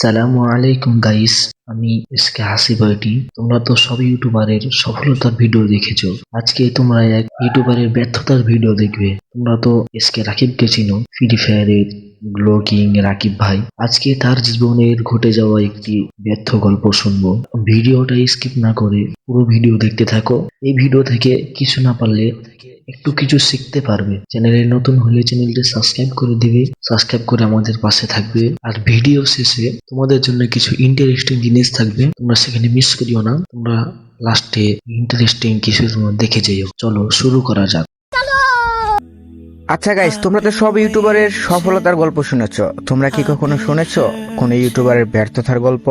അസ്സലാമു അലൈക്കും ഗൈസ്. আমি এসকে হাসিব আইটি তোমরা তো সব ইউটিউবারের সফলতার ভিডিও দেখেছ। আজকে তোমরা এক ইউটিউবারের ব্যর্থতার ভিডিও দেখবে। তোমরা তো এসকে রাকিবকে চিনো ফ্রি ফায়ারের ব্লগিং রাকিব ভাই। আজকে তার জীবনের ঘটে যাওয়া একটি ব্যর্থ গল্প শুনব। ভিডিওটা স্কিপ না করে পুরো ভিডিও দেখতে থাকো। এই ভিডিও থেকে কিছু না পারলে একটু কিছু শিখতে পারবে। চ্যানেলে নতুন হলে চ্যানেলটি সাবস্ক্রাইব করে দিবে। সাবস্ক্রাইব করে আমাদের পাশে থাকবে। আর ভিডিও শেষে তোমাদের জন্য কিছু ইন্টারেস্টিং জিনিস থাকবে। তোমরা সেখানে মিস করিও না। তোমরা লাস্টে ইন্টারেস্টিং কিছু দেখে যেও। চলো শুরু করা যাক। আচ্ছা গাইস তোমরা তো সব ইউটিউবারের সফলতার গল্প শুনেছো। তোমরা কি কখনো শুনেছো কোন ইউটিউবারের ব্যর্থতার গল্প?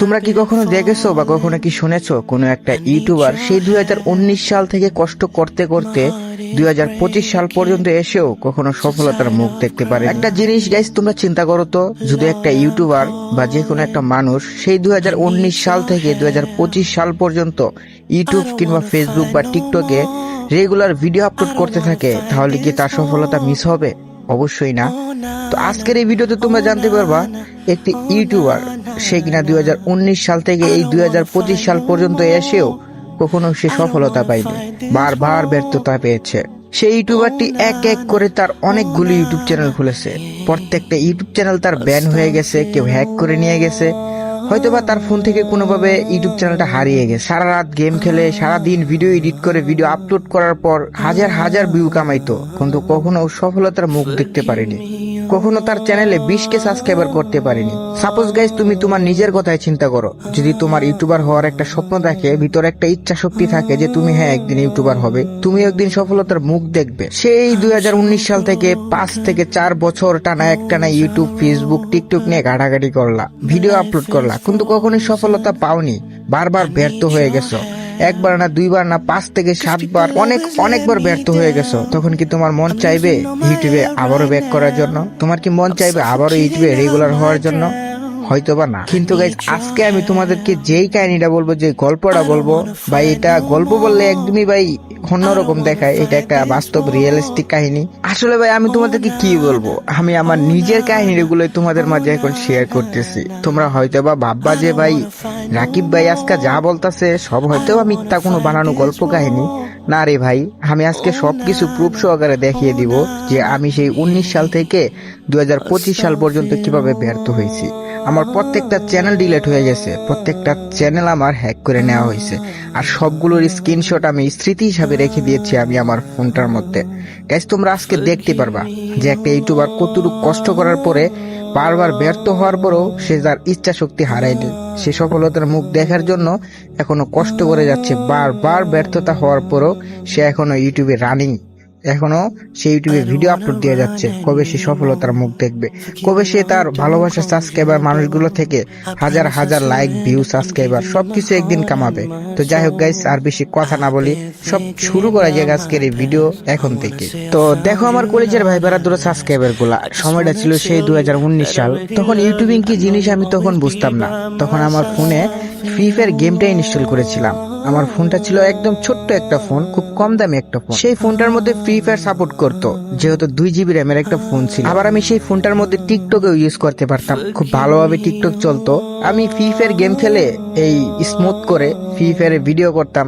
তোমরা কি কখনো দেখেছ বা কখনো কি শুনেছো কোনো একটা ইউটিউবার সেই দুই হাজার উনিশ সাল থেকে কষ্ট করতে করতে দুই হাজার পঁচিশ সাল পর্যন্ত এসেও কখনো সফলতার মুখ দেখতে পারে? একটা জিনিস গাইস তোমরা চিন্তা করো তো, যদি একটা ইউটিউবার বা যে কোনো একটা মানুষ সেই দুই হাজার উনিশ সাল থেকে দুই হাজার পঁচিশ সাল পর্যন্ত ইউটিউব কিংবা ফেসবুক বা টিকটকে রেগুলার ভিডিও আপলোড করতে থাকে তাহলে কি তার সফলতা মিস হবে? অবশ্যই না। তো আজকের এই ভিডিওতে তোমরা জানতে পারবা একটি ইউটিউবার সে কিনা দুই হাজার উনিশ সাল থেকে এই দুই হাজার পঁচিশ সাল পর্যন্ত এসেও কখনো সে সফলতা পায়নি বারবার ব্যর্থতা পেয়েছে। সেই ইউটিউবারটি এক এক করে তার অনেকগুলো ইউটিউব চ্যানেল খুলেছে। প্রত্যেকটা ইউটিউব চ্যানেল তার ব্যান হয়ে গেছে কেউ হ্যাক করে নিয়ে গেছে। হয়তোবা তার ফোন থেকে কোনোভাবে ইউটিউব চ্যানেলটা হারিয়ে গেছে। সারা রাত গেম খেলে, সারা দিন ভিডিও এডিট করে, ভিডিও আপলোড করার পর হাজার হাজার ভিউ কামাইতো। কিন্তু কখনো সফলতার মুখ দেখতে পারেনি। কখনো তার চ্যানেলে বিশ কে সাবস্ক্রাইবার করতে পারেনি। সাপোজ গাইজ তুমি তোমার নিজের কথাই চিন্তা করো। যদি তোমার ইউটিউবার হওয়ার একটা স্বপ্ন থাকে ভিতরে একটা ইচ্ছা শক্তি থাকে যে তুমি হ্যাঁ একদিন ইউটিউবার হবে। তুমি একদিন সফলতার মুখ দেখবে। সেই দুই হাজার উনিশ সাল থেকে পাঁচ থেকে চার বছর টানা একটানা ইউটিউব, ফেসবুক, টিকটক নিয়ে ঘাটাঘাটি করলা। ভিডিও আপলোড করলা। কিন্তু কখনোই সফলতা পাওনি। বারবার ব্যর্থ হয়ে গেছো। একবার না দুইবার না পাঁচ থেকে সাতবার, অনেক, অনেকবার ব্যর্থ হয়ে গেছো। তখন কি তোমার মন চাইবে ইউটিউবে আবারও ব্যাক করার জন্য? তোমার কি মন চাইবে আবারও ইউটিউবে রেগুলার হওয়ার জন্য? হয়তোবা না। কিন্তু গাইজ আজকে আমি তোমাদেরকে যেই কাহিনীটা বলব যে গল্পটা বলব ভাই এটা গল্প বললে একদমই ভাই অন্যরকম দেখায়। এটা একটা বাস্তব রিয়েলিস্টিক কাহিনী। আসলে ভাই আমি তোমাদেরকে কি বলব? আমি আমার নিজের কাহিনীগুলোই তোমাদের মাঝে এখন শেয়ার করতেছি। তোমরা হয়তো বা ভাববা যে ভাই রাকিব ভাই আজকে যা বলতাছে সব হয়তো বা মিথ্যা কোনো বানানো গল্প কাহিনী। না রে ভাই আমি আজকে সবকিছু প্রুফ সহকারে দেখিয়ে দিব যে আমি সেই উনিশ সাল থেকে দুই হাজার পঁচিশ সাল পর্যন্ত কীভাবে ব্যর্থ হয়েছি। আমার প্রত্যেকটা চ্যানেল ডিলেট হয়ে গেছে। প্রত্যেকটা চ্যানেল আমার হ্যাক করে নেওয়া হয়েছে। আর সবগুলোর স্ক্রিনশট আমি স্মৃতি হিসাবে রেখে দিয়েছি আমি আমার ফোনটার মধ্যে। গাইজ তোমরা আজকে দেখতে পারবা যে একটা ইউটিউবার কতটুকু কষ্ট করার পরে বারবার ব্যর্থ হওয়ার পরেও সে তার ইচ্ছা শক্তি হারায়নি সে সফলতার মুখ দেখার জন্য এখনও কষ্ট করে যাচ্ছে। বারবার ব্যর্থতা হওয়ার পরেও সে এখনও ইউটিউবে রানিং এখনও সে ইউটিউবে ভিডিও আপলোড দিয়ে যাচ্ছে। কবে সে সফলতার মুখ দেখবে? কবে সে তার ভালোবাসা সাবস্ক্রাইবার মানুষগুলো থেকে হাজার হাজার লাইক ভিউ সাবস্ক্রাইবার সবকিছু একদিন কামাবে। তো যাই হোক গাইস আর বেশি কথা না বলি সব শুরু করা যাক আজকের এই ভিডিও এখন থেকে। তো দেখো আমার কলেজের ভাই বেড়া দুটো সাবস্ক্রাইবারগুলা। সময়টা ছিল সেই দুই হাজার উনিশ সাল। তখন ইউটিউবিং কি জিনিস আমি তখন বুঝতাম না। তখন আমার ফোনে ফ্রি ফায়ার গেমটা ইনস্টল করেছিলাম। আমার ফোনটা ছিল একদম ছোট্ট একটা ফোন, খুব কম দামি একটা ফোন। সেই ফোনটার মধ্যে ফ্রি ফায়ার সাপোর্ট করতো, যেহেতু দুই জিবি র্যামের একটা ফোন ছিল। আবার আমি সেই ফোনটার মধ্যে টিকটকেও ইউজ করতে পারতাম। খুব ভালোভাবে টিকটক চলতো। আমি ফ্রি ফায়ার গেম খেলে এই স্মুথ করে ফ্রি ফায়ারে ভিডিও করতাম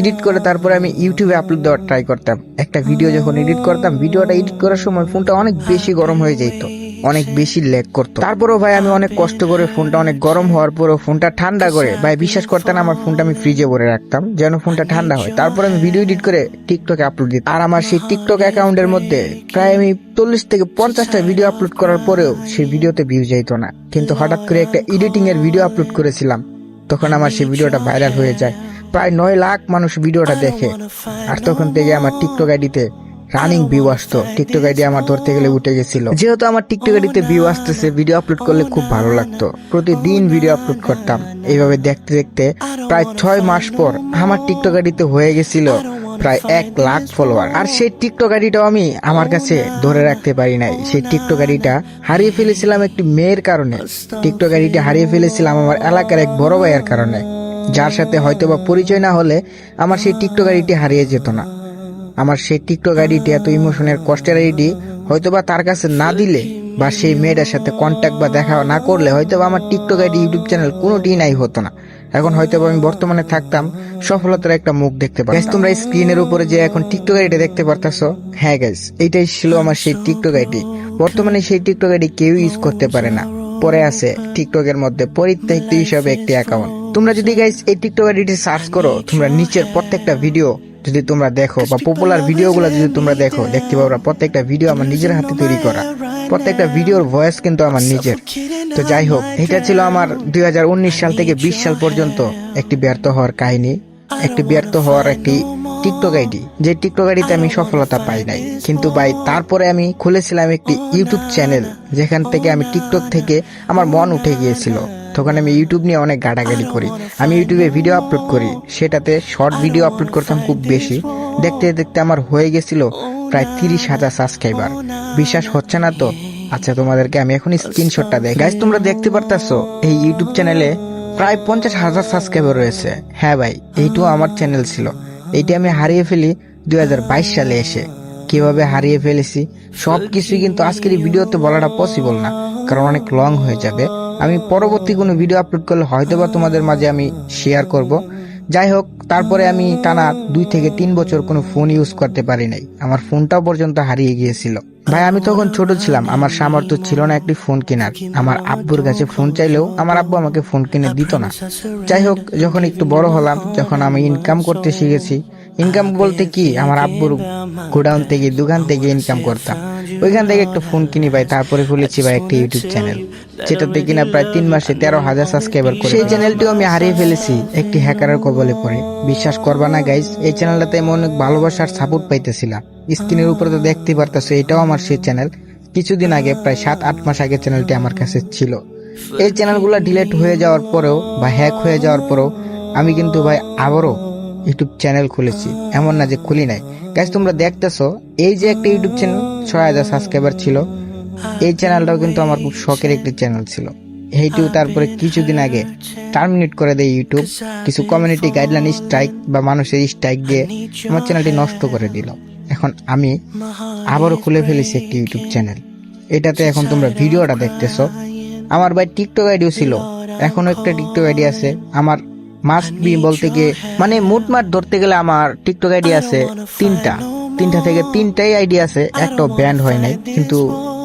এডিট করে তারপরে আমি ইউটিউবে আপলোড দেওয়ার ট্রাই করতাম। একটা ভিডিও যখন এডিট করতাম ভিডিওটা এডিট করার সময় ফোনটা অনেক বেশি গরম হয়ে যেত অনেক বেশি ল্যাগ করতো। তারপরেও ভাই আমি অনেক কষ্ট করে ফোনটা অনেক গরম হওয়ার পরেও ফোনটা ঠান্ডা করে। ভাই বিশ্বাস করতেন আমার ফোনটা আমি ফ্রিজে ভরে রাখতাম যেন ফোনটা ঠান্ডা হয়। তারপর আমি ভিডিও এডিট করে টিকটকে আপলোড দিতাম। আর আমার সেই টিকটক অ্যাকাউন্টের মধ্যে প্রায় আমি চল্লিশ থেকে পঞ্চাশটা ভিডিও আপলোড করার পরেও সেই ভিডিওতে ভিউ যাইত না। কিন্তু হঠাৎ করে একটা এডিটিং এর ভিডিও আপলোড করেছিলাম তখন আমার সেই ভিডিওটা ভাইরাল হয়ে যায়। প্রায় নয় লাখ মানুষ ভিডিওটা দেখে। আর তখন থেকে আমার টিকটক আইডিতে রানিং ভিউ আসতো। টিকটক আইডি আমার ধরতে গেলে উঠে গেছিল। যেহেতু আমার টিকটক আইডিতে ভিউ আসতেছে ভিডিও আপলোড করলে খুব ভালো লাগতো। প্রতিদিন ভিডিও আপলোড করতাম। এইভাবে দেখতে দেখতে প্রায় ছয় মাস পর আমার টিকটক আইডিতে হয়ে গেছিল প্রায় এক লাখ ফলোয়ার আর সেই টিকটক আইডিটাও আমি আমার কাছে ধরে রাখতে পারি নাই। সেই টিকটক আইডিটা হারিয়ে ফেলেছিলাম একটি মেয়ের কারণে। টিকটক আইডিটা হারিয়ে ফেলেছিলাম আমার এলাকার এক বড় ভাইয়ের কারণে। যার সাথে হয়তোবা পরিচয় না হলে আমার সেই টিকটক আইডিটি হারিয়ে যেত না। আমার সেই টিকটক আইডিটি এত ইমোশনের কষ্টের আইডি, হয়তোবা তার কাছে না দিলে বা সেই মেয়েটার সাথে কন্ট্যাক্ট বা দেখা না করলে হয়তো বা আমার টিকটক আইডি ইউটিউব চ্যানেল কোনোটিই নাই হতো না। এখন হয়তোবা আমি বর্তমানে থাকতাম, সফলতার একটা মুখ দেখতে পাই তোমরা স্ক্রিনের উপরে যে এখন টিকটক আইডি দেখতে পারতাছো হ্যাঁ গাইস এইটাই ছিল আমার সেই টিকটক আইডি। বর্তমানে সেই টিকটক আইডি কেউ ইউজ করতে পারে না। পরে আছে টিকটকের মধ্যে পরিত্যক্ত হিসাবে একটি অ্যাকাউন্ট তোমরা যদি গাইস এই টিকটক আইডিটি সার্চ করো, তোমরা নিচের প্রত্যেকটা ভিডিও যদি তোমরা দেখো বা পপুলার ভিডিওগুলো যদি তোমরা দেখো দেখতে পাবো প্রত্যেকটা ভিডিও আমার নিজের হাতে তৈরি করা। প্রত্যেকটা ভিডিওর ভয়েস কিন্তু আমার নিজের। তো যাই হোক এটা ছিল আমার দুই হাজার উনিশ সাল থেকে বিশ সাল পর্যন্ত একটি ব্যর্থ হওয়ার কাহিনী। একটি ব্যর্থ হওয়ার একটি টিকটক আইডি। যে টিকটক আইডিতে আমি সফলতা পাই নাই। কিন্তু ভাই তারপরে আমি খুলেছিলাম একটি ইউটিউব চ্যানেল যেখান থেকে আমি টিকটক থেকে আমার মন উঠে গিয়েছিল। তখন আমি ইউটিউব নিয়ে অনেক গাড়াগাড়ি করি। আমি ইউটিউবে ভিডিও আপলোড করি। সেটাতে শর্ট ভিডিও আপলোড করতাম খুব বেশি। দেখতে দেখতে আমার হয়ে গেছিল প্রায় তিরিশ হাজার সাবস্ক্রাইবার বিশ্বাস হচ্ছে না তো? আচ্ছা তোমাদেরকে আমি এখন স্ক্রিনশটটা দেখ গাইজ তোমরা দেখতে পারতাছো, এই ইউটিউব চ্যানেলে প্রায় পঞ্চাশ হাজার সাবস্ক্রাইবার রয়েছে। হ্যাঁ ভাই, এইটাও আমার চ্যানেল ছিল। এইটা আমি হারিয়ে ফেলি দুই হাজার বাইশ সালে এসে। কীভাবে হারিয়ে ফেলেছি? সব কিছুই কিন্তু আজকের এই ভিডিওতে বলাটা পসিবল না। কারণ অনেক লং হয়ে যাবে। আমি পরবর্তী কোনো ভিডিও আপলোড করলে হয়তোবা তোমাদের মাঝে আমি শেয়ার করব। যাই হোক তারপরে আমি টানা দুই থেকে তিন বছর কোনো ফোন ইউজ করতে পারি নাই। আমার ফোনটাও পর্যন্ত হারিয়ে গিয়েছিল। ভাই, আমি তখন ছোট ছিলাম। আমার সামর্থ্য ছিল না একটি ফোন কেনার। আমার আব্বুর কাছে ফোন চাইলেও আমার আব্বু আমাকে ফোন কিনে দিত না। যাই হোক যখন একটু বড় হলাম, যখন আমি ইনকাম করতে শিখেছি ইনকাম বলতে কি? আমার আব্বুর গোডাউন থেকে, দোকান থেকে ইনকাম করতাম। ওইখান থেকে একটা ফোন কিনি ভাই তারপরে খুলেছি ভাই একটা ইউটিউব চ্যানেল যেটাতে কিনা প্রায় তিন মাসে তেরো হাজার সাবস্ক্রাইবার করে। সেই চ্যানেলটিও আমি হারিয়ে ফেলেছি একটি হ্যাকারের কবলে পড়ে। বিশ্বাস করবা না গাইজ এই চ্যানেলটাতে আমি অনেক ভালোবাসার সাপোর্ট পাইতেছিলাম। স্ক্রিনের উপরে তো দেখতে পারতেছো এটাও আমার সেই চ্যানেল কিছুদিন আগে প্রায় সাত আট মাস আগে চ্যানেলটি আমার কাছে ছিল। এই চ্যানেলগুলো ডিলেট হয়ে যাওয়ার পরেও বা হ্যাক হয়ে যাওয়ার পরেও আমি কিন্তু ভাই আবারও ইউটিউব চ্যানেল খুলেছি। এমন না যে খুলি নাই। গাইজ তোমরা দেখতেছো, এই যে একটা ইউটিউব চ্যানেল ছয় হাজার সাবস্ক্রাইবার ছিল। এই চ্যানেলটাও কিন্তু আমার খুব শখের একটি চ্যানেল ছিল। এইটিও তারপরে কিছুদিন আগে টার্মিনেট করে দেয় ইউটিউব কিছু কমিউনিটি গাইডলাইন স্ট্রাইক বা মানুষের স্ট্রাইক দিয়ে আমার চ্যানেলটি নষ্ট করে দিল। এখন আমি আবারও খুলে ফেলেছি একটি ইউটিউব চ্যানেল এটাতে এখন তোমরা ভিডিওটা দেখতেছো। আমার ভাই টিকটক আইডিও ছিল। এখনও একটা টিকটক আইডি আছে। আমার মাস্ট বি বলতে গিয়ে মানে মুটমাট ধরতে গেলে আমার টিকটক আইডি আছে তিনটা। তিনটা থেকে তিনটাই আইডি আছে একটাও ব্যান্ড হয় নাই। কিন্তু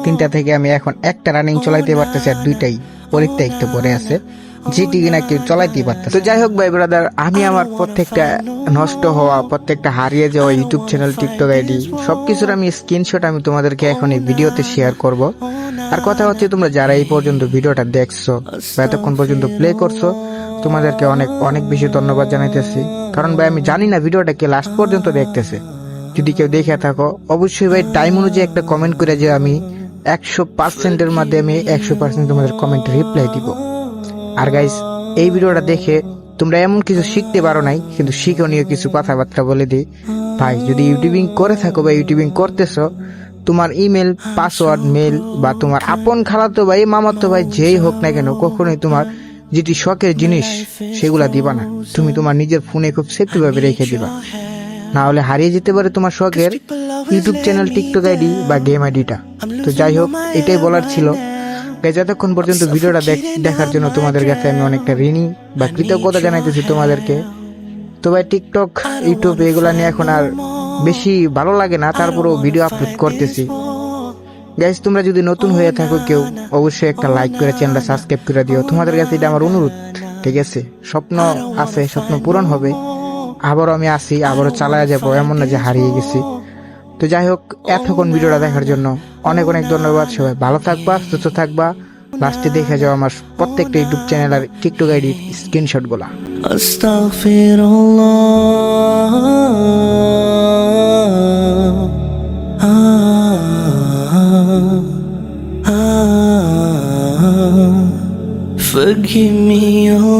তিনটা থেকে আমি এখন একটা রানিং চলাইতে পারতেছি আর দুইটাই পরিত্যক্ত পরে আছে, যেটি কিনা কেউ চলাইতেই পারতেছে তো যাই হোক ভাই ব্রাদার আমি আমার প্রত্যেকটা নষ্ট হওয়া, প্রত্যেকটা হারিয়ে যাওয়া ইউটিউব চ্যানেল টিকটক আইডি সবকিছুর আমি স্ক্রিনশট আমি তোমাদেরকে এখন এই ভিডিওতে শেয়ার করব। আর কথা হচ্ছে তোমরা যারা এই পর্যন্ত ভিডিওটা দেখছ বা এতক্ষণ পর্যন্ত প্লে করছ তোমাদেরকে অনেক অনেক বেশি ধন্যবাদ জানাইতেছি। কারণ ভাই, আমি জানি না ভিডিওটা কে লাস্ট পর্যন্ত দেখতেছে। যদি কেউ দেখে থাকো, অবশ্যই ভাই টাইম অনুযায়ী একটা কমেন্ট করে যে আমি একশো পার্সেন্টের মধ্যে আমি একশো পার্সেন্ট তোমাদের কমেন্ট রিপ্লাই দিব। আর গাইস এই ভিডিওটা দেখে তোমরা এমন কিছু শিখতে পারো নাই, কিন্তু শিখনীয় কিছু কথাবার্তা বলে দিই। ভাই, যদি ইউটিউবিং করে থাকো বা ইউটিউবিং করতেছো, তোমার ইমেল পাসওয়ার্ড মেল বা তোমার আপন খালাতো ভাই, মামাতো ভাই, যেই হোক না কেন, কখনোই তোমার যেটি শখের জিনিস, সেগুলা দিবা না। তুমি তোমার নিজের ফোনে খুব সেফটি ভাবে রেখে দিবা। না হলে হারিয়ে যেতে পারে তোমার শখের ইউটিউব চ্যানেল টিকটক আইডি বা গেম আইডিটা তো যাই হোক, এটাই বলার ছিল। যতক্ষণ পর্যন্ত ভিডিওটা দেখ- দেখার জন্য তোমাদের কাছে আমি অনেকটা ঋণী বা কৃতজ্ঞতা জানাইতেছি তোমাদেরকে। তো ভাই টিকটক ইউটিউব এগুলা নিয়ে এখন আর বেশি ভালো লাগে না। তারপরেও ভিডিও আপলোড করতেছি। গাইজ তোমরা যদি নতুন হয়ে থাকো কেউ, অবশ্যই একটা লাইক করে চ্যানেলটা সাবস্ক্রাইব করে দিও। তোমাদের কাছে এটা আমার অনুরোধ, ঠিক আছে? স্বপ্ন আছে, স্বপ্ন পূরণ হবে। আবারও আমি আসি, আবারও চালায় যাব, এমন না যে হারিয়ে গেছি। তো যাই হোক, এতক্ষণ ভিডিওটা দেখার জন্য অনেক অনেক ধন্যবাদ সবাই। ভালো থাকবা, সুস্থ থাকবা। লাস্টে দেখে যাও আমার প্রত্যেকটা ইউটিউব চ্যানেল আর টিকটক আইডির স্ক্রিনশট give me your